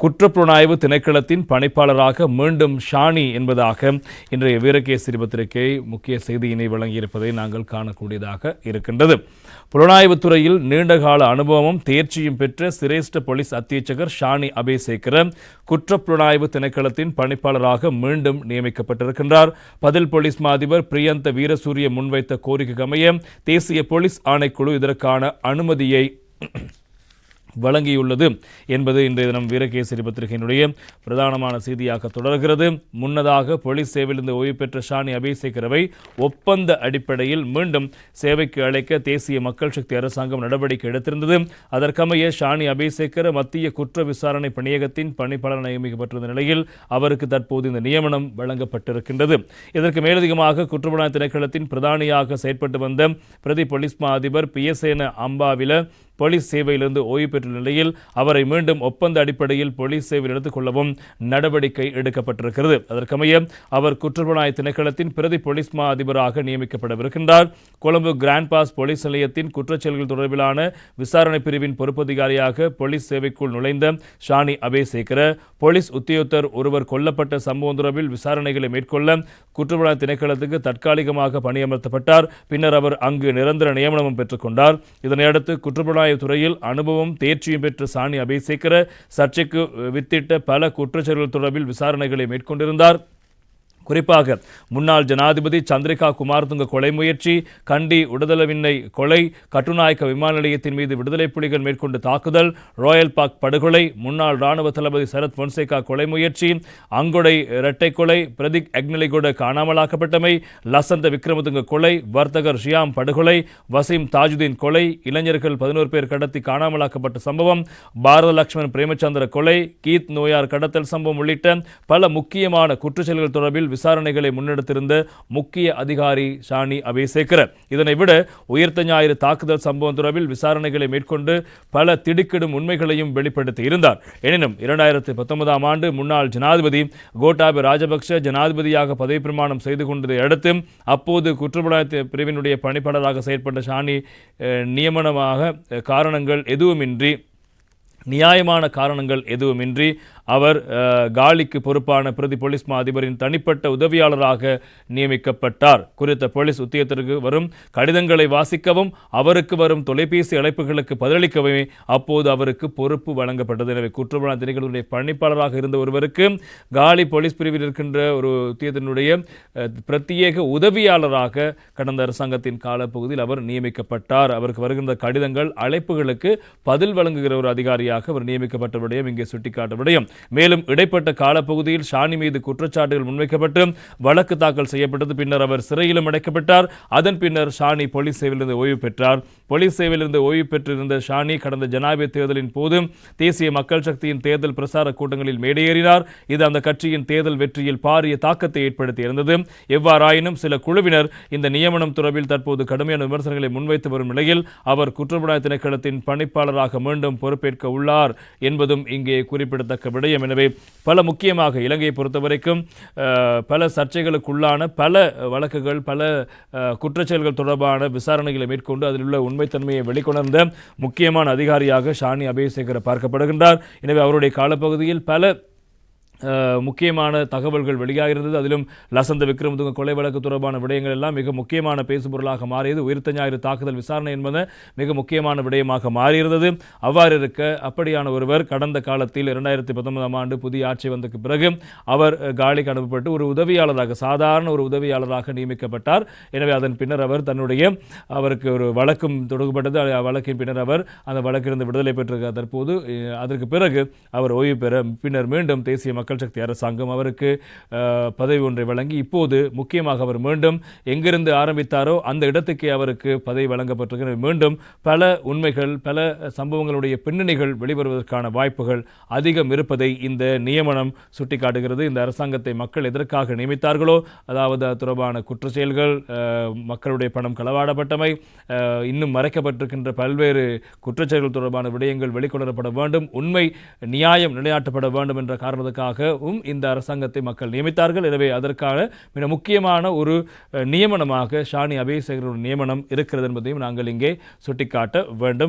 குற்றப்புலனாய்வு திணைக்களத்தின் பணிப்பாளராக மீண்டும் ஷானி என்பதாக இன்றைய வீரகேசரி பத்திரிகை முக்கிய செய்தியினை வழங்கியிருப்பதை நாங்கள் காணக்கூடியதாக இருக்கின்றது. புலனாய்வுத்துறையில் நீண்டகால அனுபவமும் தேர்ச்சியும் பெற்ற சிரேஷ்ட போலீஸ் அத்தியட்சகர் ஷானி அபேசேகர குற்றப்புலனாய்வு திணைக்களத்தின் பணிப்பாளராக மீண்டும் நியமிக்கப்பட்டிருக்கின்றார். பதில் போலீஸ் மா அதிபர் பிரியந்த வீரசூரிய முன்வைத்த கோரிக்கைக்கமைய தேசிய போலீஸ் ஆணைக்குழு இதற்கான அனுமதியை வழங்கியுள்ளது என்பது இன்றைய தினம் வீரகேசரி பத்திரிகையினுடைய பிரதானமான செய்தியாக தொடர்கிறது. முன்னதாக போலீஸ் சேவையிலிருந்து ஓய்வு பெற்ற ஷானி அபிஷேகரவை ஒப்பந்த அடிப்படையில் மீண்டும் சேவைக்கு அழைக்க தேசிய மக்கள் சக்தி அரசாங்கம் நடவடிக்கை எடுத்திருந்தது. அதற்கமைய ஷானி அபிஷேகர மத்திய குற்ற விசாரணை பணியகத்தின் பணிப்பாளர் நியமிக்கப்பட்டிருந்த நிலையில் அவருக்கு தற்போது இந்த நியமனம் வழங்கப்பட்டிருக்கின்றது. இதற்கு மேலதிகமாக குற்றப்புலனாய்வு திணைக்களத்தின் பிரதானியாக செயற்பட்டு வந்த பிரதி போலீஸ் மா அதிபர் பியசேன அம்பாவில போலீஸ் சேவையிலிருந்து ஓய்வு பெற்ற நிலையில் அவரை மீண்டும் ஒப்பந்த அடிப்படையில் போலீஸ் சேவையில் எடுத்துக் கொள்ளவும் நடவடிக்கை எடுக்கப்பட்டிருக்கிறது. அதற்கமைய அவர் குற்றப்புலனாய் திணைக்களத்தின் பிரதி போலீஸ் மா அதிபராக நியமிக்கப்படவிருக்கின்றார். கொழும்பு கிராண்ட் பாஸ் போலீஸ் நிலையத்தின் குற்றச்செயல்கள் தொடர்பிலான விசாரணை பிரிவின் பொறுப்பதிகாரியாக போலீஸ் சேவைக்குள் நுழைந்த ஷானி அபேசேகர போலீஸ் உத்தியோகத்தர் ஒருவர் கொல்லப்பட்ட சம்பவம் தொடர்பில் விசாரணைகளை மேற்கொள்ள குற்றப்புலனாய்வு திணைக்களத்துக்கு தற்காலிகமாக பணியமர்த்தப்பட்டார். பின்னர் அவர் அங்கு நிரந்தர நியமனமும் பெற்றுக்கொண்டார் இதனையடுத்து குற்றப்புலனாய்வு துறையில் அனுபவம் தேர்ச்சியும் பெற்ற சாணி அபேசேகர சர்ச்சைக்கு வித்திட்ட பல குற்றச்செயல்கள் தொடர்பில் விசாரணைகளை மேற்கொண்டிருந்தார். குறிப்பாக முன்னாள் ஜனாதிபதி சந்திரிகா குமாரதுங்க கொலை முயற்சி கண்டி உடதளவின்னை கொலை கட்டுநாயக்க விமான நிலையத்தின் மீது விடுதலை புலிகள் மேற்கொண்ட தாக்குதல் ராயல் பாக் படுகொலை முன்னாள் ராணுவ தளபதி சரத் பொன்சேகா கொலை முயற்சி அங்கொடை இரட்டை கொலை பிரதிக் அக்னிலிகொட காணாமலாக்கப்பட்டமை லசந்த விக்ரமதுங்க கொலை வர்த்தகர் ஷியாம் படுகொலை வசீம் தாஜுதீன் கொலை இளைஞர்கள் பதினோரு பேர் கடத்தி காணாமலாக்கப்பட்ட சம்பவம் பாரத லட்சுமண் பிரேமச்சந்திர கொலை கீத் நோயார் கடத்தல் சம்பவம் உள்ளிட்ட பல முக்கியமான குற்றச்செயல்கள் தொடர்பில் விசாரணைகளை முன்னெடுத்திருந்த முக்கிய அதிகாரி ஷானி அபேசேகர. இதனை விட உயிர்த்த ஞாயிறு தாக்குதல் சம்பவம் தொடர்பில் விசாரணைகளை மேற்கொண்டு பல திடுக்கிடும் உண்மைகளையும் வெளிப்படுத்தி இருந்தார். எனினும் இரண்டாயிரத்தி பத்தொன்பதாம் ஆண்டு முன்னாள் ஜனாதிபதி கோட்டாபய ராஜபக்ஷ ஜனாதிபதியாக பதவி பிரமாணம் செய்து கொண்டதை அடுத்து அப்போது குற்றப்புலனாய்வு பிரிவினுடைய பணிப்பாளராக செயற்பட்ட ஷானி நியமனமாக காரணங்கள் எதுவுமின்றி நியாயமான காரணங்கள் எதுவுமின்றி அவர் காலிக்கு பொறுப்பான பிரதி போலீஸ் மா அதிபரின் தனிப்பட்ட உதவியாளராக நியமிக்கப்பட்டார். குறித்த போலீஸ் உத்தியத்திற்கு வரும் கடிதங்களை வாசிக்கவும் அவருக்கு வரும் தொலைபேசி அழைப்புகளுக்கு பதிலளிக்கவே அப்போது அவருக்கு பொறுப்பு வழங்கப்பட்டது. எனவே குற்றப்புலனாய்வு திணைக்களத்துடைய பணிப்பாளராக இருந்த ஒருவருக்கு காலி போலீஸ் பிரிவில் இருக்கின்ற ஒரு உத்தியத்தினுடைய பிரத்யேக உதவியாளராக கடந்த அரசாங்கத்தின் காலப்பகுதியில் அவர் நியமிக்கப்பட்டார். அவருக்கு வருகின்ற கடிதங்கள் அழைப்புகளுக்கு பதில் வழங்குகிற ஒரு அதிகாரியாக அவர் நியமிக்கப்பட்ட விடயம் இங்கே சுட்டிக்காட்ட விடயம். மேலும் இடைப்பட்ட காலப்பகுதியில் ஷானி மீது குற்றச்சாட்டுகள் முன்வைக்கப்பட்டு வழக்கு தாக்கல் செய்யப்பட்டது. பின்னர் அவர் சிறையிலும் அடைக்கப்பட்டார். அதன் பின்னர் ஷானி போலீஸ் சேவையிலிருந்து ஓய்வு பெற்றார். போலீஸ் சேவையிலிருந்து ஓய்வு பெற்றிருந்த ஷானி கடந்த ஜனாதிபதி தேர்தலின் போது தேசிய மக்கள் சக்தியின் தேர்தல் பிரசார கூட்டங்களில் மேடையேறினார். இது அந்த கட்சியின் தேர்தல் வெற்றியில் பாரிய தாக்கத்தை ஏற்படுத்தியிருந்தது. எவ்வாறாயினும் சில குழுவினர் இந்த நியமனம் தொடர்பில் தற்போது கடுமையான விமர்சனங்களை முன்வைத்து வரும் நிலையில் அவர் குற்றப்புலனாய் திணைக்களத்தின் பணிப்பாளராக மீண்டும் பொறுப்பேற்க உள்ளார் என்பதும் இங்கே குறிப்பிடத்தக்க விட விடயம் எனவே பல முக்கியமாக இலங்கையை பொறுத்தவரைக்கும் பல சர்ச்சைகளுக்குள்ளான பல வழக்குகள் பல குற்றச்செயல்கள் தொடர்பான விசாரணைகளை மேற்கொண்டு அதில் உள்ள உண்மைத்தன்மையை வெளிக்கொணர்ந்த முக்கியமான அதிகாரியாக ஷானி அபேசேகர பார்க்கப்படுகின்றார். எனவே அவருடைய காலப்பகுதியில் பல முக்கியமான தகவல்கள் வெளியாகிறது. அதிலும் லசந்த விக்ரமதுங்க கொலை வழக்கு தொடர்பான விடயங்கள் எல்லாம் மிக முக்கியமான பேசுபொருளாக மாறியது. உயிர்த்த ஞாயிறு தாக்குதல் விசாரணை என்பது மிக முக்கியமான விடயமாக மாறியிருந்தது. அவ்வாறு இருக்க அப்படியான ஒருவர் கடந்த காலத்தில் இரண்டாயிரத்தி பத்தொன்பதாம் ஆண்டு புதிய ஆட்சி வந்ததுக்கு பிறகு அவர் காலிக்கு அனுப்பப்பட்டு ஒரு உதவியாளராக சாதாரண ஒரு உதவியாளராக நியமிக்கப்பட்டார். எனவே அதன் பின்னர் அவர் தன்னுடைய அவருக்கு ஒரு வழக்கும் தொடங்கப்பட்டது வழக்கின் பின்னர் அவர் அந்த வழக்கிலிருந்து விடுதலை பெற்றிருக்கிறார் தற்போது அதற்கு பிறகு அவர் ஓய்வு பெற பின்னர் மீண்டும் தேசிய மக்கள் சக்தி அரசாங்கம் அவருக்கு பதவி ஒன்றை வழங்கி இப்போது முக்கியமாக அவர் மீண்டும் எங்கிருந்து ஆரம்பித்தாரோ அந்த இடத்துக்கே அவருக்கு பதவி வழங்கப்பட்டிருக்கிறது. மீண்டும் பல உண்மைகள் பல சம்பவங்களுடைய பின்னணிகள் வெளிவருவதற்கான வாய்ப்புகள் அதிகம் இருப்பதை இந்த நியமனம் சுட்டிக்காட்டுகிறது. இந்த அரசாங்கத்தை மக்கள் எதற்காக நியமித்தார்களோ அதாவது அது தொடர்பான குற்ற செயல்கள் மக்களுடைய பணம் களவாடப்பட்டமை இன்னும் மறைக்கப்பட்டிருக்கின்ற பல்வேறு குற்றச்செயல்கள் தொடர்பான விடயங்கள் வெளிக்கொணரப்பட வேண்டும் உண்மை நியாயம் நிலைநாட்டப்பட வேண்டும் என்ற காரணத்துக்காக காரணத்துக்காகவும் இந்த அரசாங்கத்தை மக்கள் நியமித்தார்கள். எனவே அதற்கான மிக முக்கியமான ஒரு நியமனமாக ஷானி அபேசகரோட நியமனம் இருக்கிறது என்பதையும் நாங்கள் இங்கே சுட்டிக்காட்ட வேண்டும்.